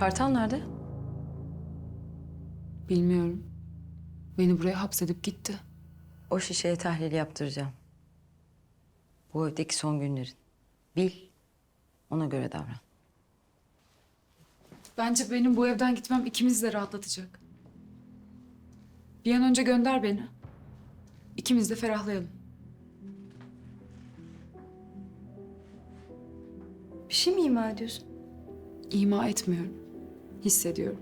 Kartal nerede? Bilmiyorum. Beni buraya hapsedip gitti. O şişeye tahlil yaptıracağım. Bu evdeki son günlerin. Bil, ona göre davran. Bence benim bu evden gitmem ikimizi de rahatlatacak. Bir an önce gönder beni. İkimiz de ferahlayalım. Bir şey mi ima ediyorsun? İma etmiyorum. Hissediyorum.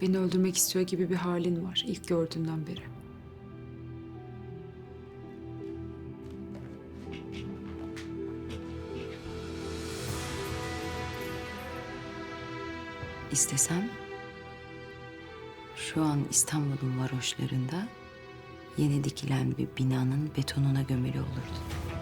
Beni öldürmek istiyor gibi bir halin var ilk gördüğümden beri. İstesem şu an İstanbul'un varoşlarında yeni dikilen bir binanın betonuna gömülü olurdu.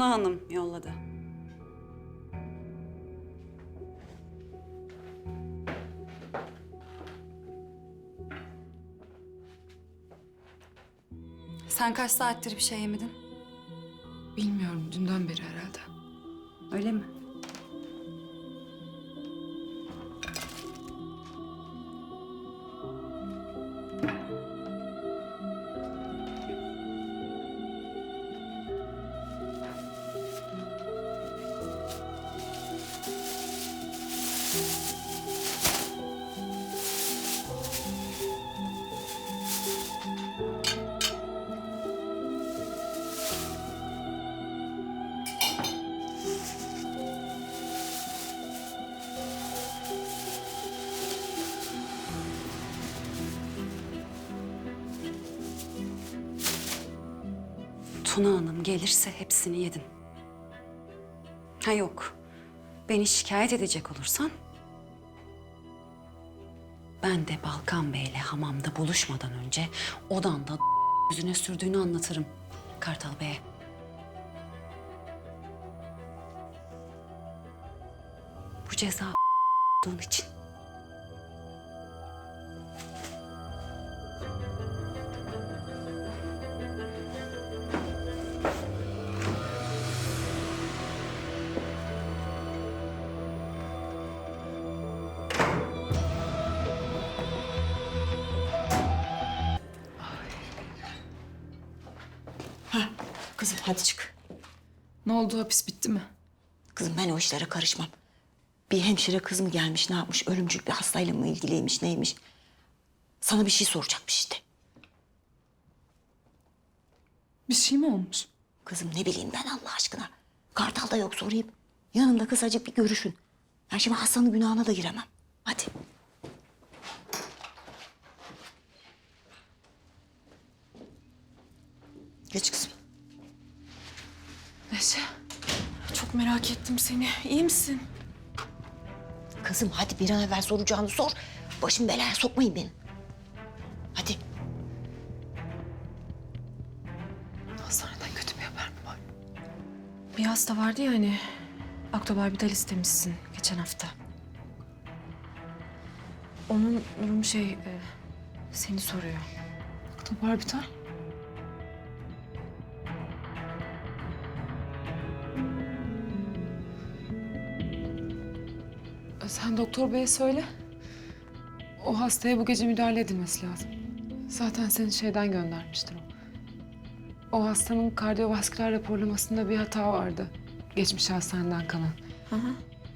Tuna Hanım yolladı. Sen kaç saattir bir şey yemedin? Bilmiyorum dünden beri herhalde. Öyle mi? Tuna Hanım gelirse hepsini yedin. Ha yok. Beni şikayet edecek olursan... Ben de Balkan Bey'le hamamda buluşmadan önce odanda yüzüne sürdüğünü anlatırım Kartal Bey'e. Bu ceza olduğun için. Kızım hadi çık. Ne oldu hapis bitti mi? Kızım ben o işlere karışmam. Bir hemşire kız mı gelmiş ne yapmış? Ölümcül bir hastayla mı ilgiliymiş neymiş? Sana bir şey soracakmış işte. Bir şey mi olmuş? Kızım ne bileyim ben Allah aşkına. Kartal da yok sorayım. Yanında kısacık bir görüşün. Ben şimdi hastanın günahına da giremem. Hadi. Çok merak ettim seni. İyi misin? Kızım hadi bir an evvel soracağını sor. Başım belaya sokmayın beni. Hadi. Hastaneden kötü bir haber mi var? Bir hasta vardı ya hani. Aktobarbidal istemişsin geçen hafta. Onun durumu şey... e, seni soruyor. Barbital. Sen doktor beye söyle. O hastaya bu gece müdahale edilmesi lazım. Zaten seni şeyden göndermiştir o. O hastanın kardiyovasküler raporlamasında bir hata vardı. Geçmiş hastaneden kalan.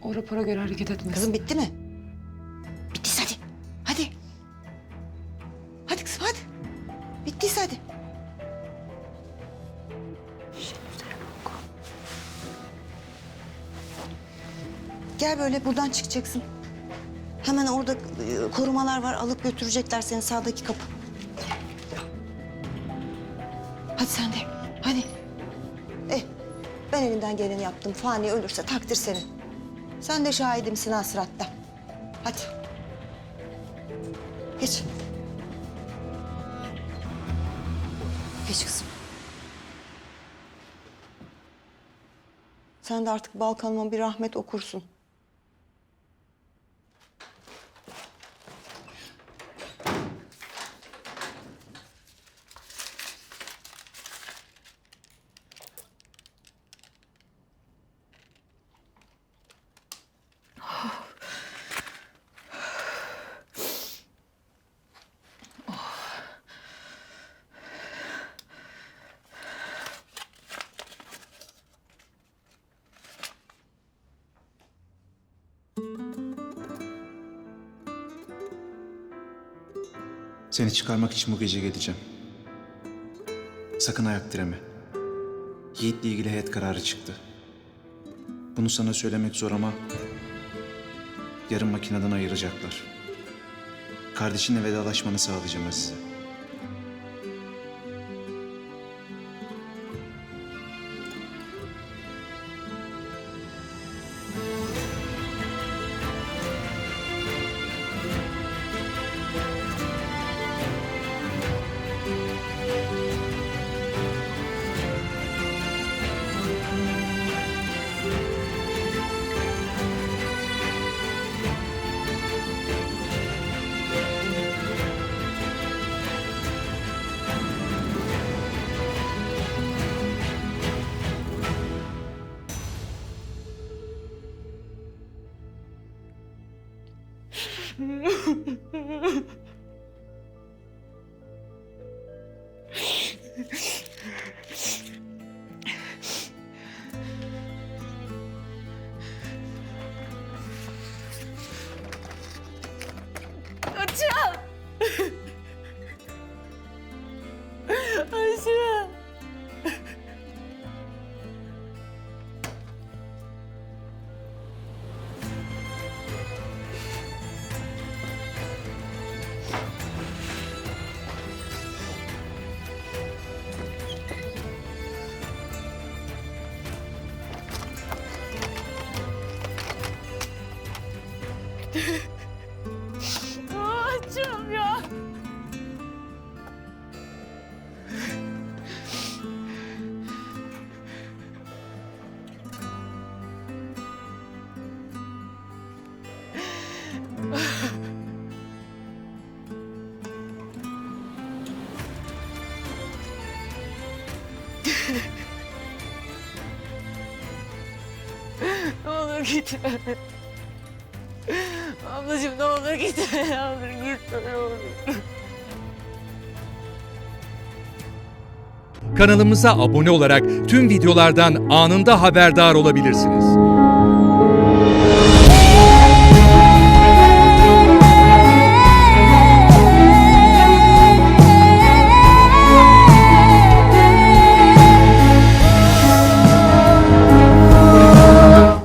O rapora göre hareket etmesin. Kızım bitti mi? Gel böyle buradan çıkacaksın. Hemen orada e, korumalar var. Alıp götürecekler seni sağdaki kapı. Hadi sen de. Hadi. Eh, ben elimden geleni yaptım. Fani ölürse takdir senin. Sen de şahidimsin hasratta. Hadi. Geç. Geç kızım. Sen de artık Balkanıma bir rahmet okursun. Seni çıkarmak için bu gece geleceğim. Sakın ayak direme. Yiğit'le ilgili heyet kararı çıktı. Bunu sana söylemek zor ama... ...yarın makineden ayıracaklar. Kardeşinle vedalaşmanı sağlayacağım Azize. 으차! Ne olur gitme. Ablacığım ne olur gitme. Ne olur gitme. Ne olur. Kanalımıza abone olarak tüm videolardan anında haberdar olabilirsiniz.